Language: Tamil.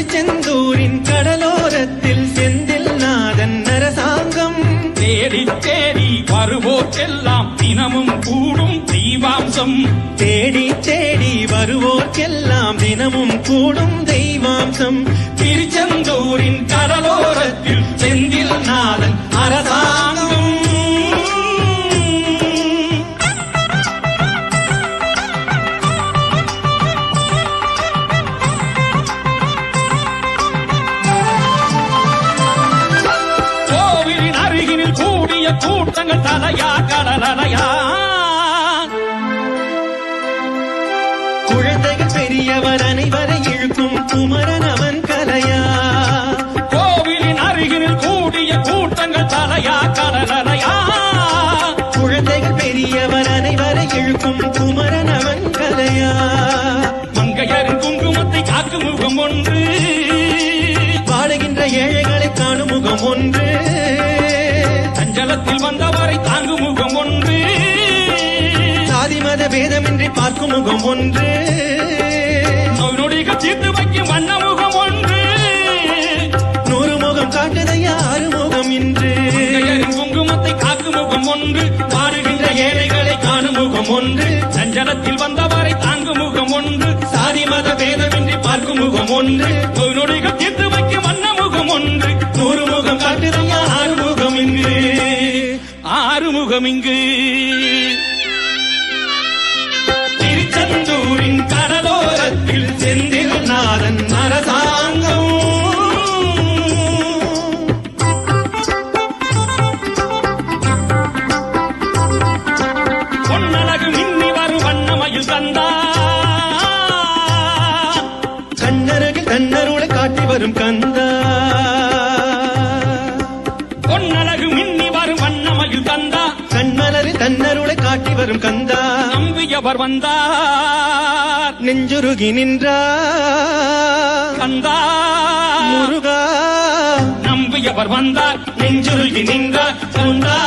திருச்செந்தூரின் கடலோரத்தில் செந்தில் நாதன் நரசாங்கம். தேடி தேடி வருவோர்க்கெல்லாம் தினமும் கூடும் தீவாம்சம் தேடி தேடி வருவோர்க்கெல்லாம் தினமும் கூடும் தெய்வாம்சம். திருச்செந்தூரின் கடலோரத்தில் செந்தில் நாதன் அரசாங்கம். கூட்டங்கள் தலையா கடலலையா குழந்தைகள் பெரியவர் அனைவரை இழுக்கும் குமரன் அவன் கலையா. கோவிலின் அருகினில் கூடிய கூட்டங்கள் தலையா கடலலையா குழந்தைகள் பெரியவர் அனைவரை இழுக்கும் குமரன் அவன் கலையா. மங்கையரின் குங்குமத்தை காக்கும் முகம் ஒன்று. வாழுகின்ற ஏழைகளை காணும் முகம் ஒன்று. சஞ்சலத்தில் வந்தவரை தாங்கும் முகம் ஒன்று. சாதி மத பேதமின்றி பார்க்கும் முகம் ஒன்று. நொடிகள் தீர்த்து வைக்கும் வண்ண முகம் ஒன்று. நூறு முகம் காட்டுதையா ஆறு முகம் இன்று. குங்குமத்தை காக்கும் முகம் ஒன்று. பாடுகின்ற ஏழைகளை காணும் முகம் ஒன்று. சஞ்சலத்தில் வந்தவரை தாங்கும் முகம் ஒன்று. சாதி மத பேதமின்றி பார்க்கும் முகம் ஒன்று. நொடிகள் தீர்த்து ஆறுமுகம் இங்கு. திருச்செந்தூரின் கடலோரத்தில் செந்தில் நாதன் அரசாங்கம். பொன்னழகு மின்னி வரும் வண்ணமயில் தந்தா. கண்ணருகில் தன்னருளை காட்டி வரும் கந்தா. தன்னருளை காட்டி வரும் கந்தா. நம்பியவர் வந்தார். நெஞ்சுருகி நின்றா. கந்தா. முருகா. நம்பியவர் வந்தார். நெஞ்சுருகி நின்றார். கந்தா.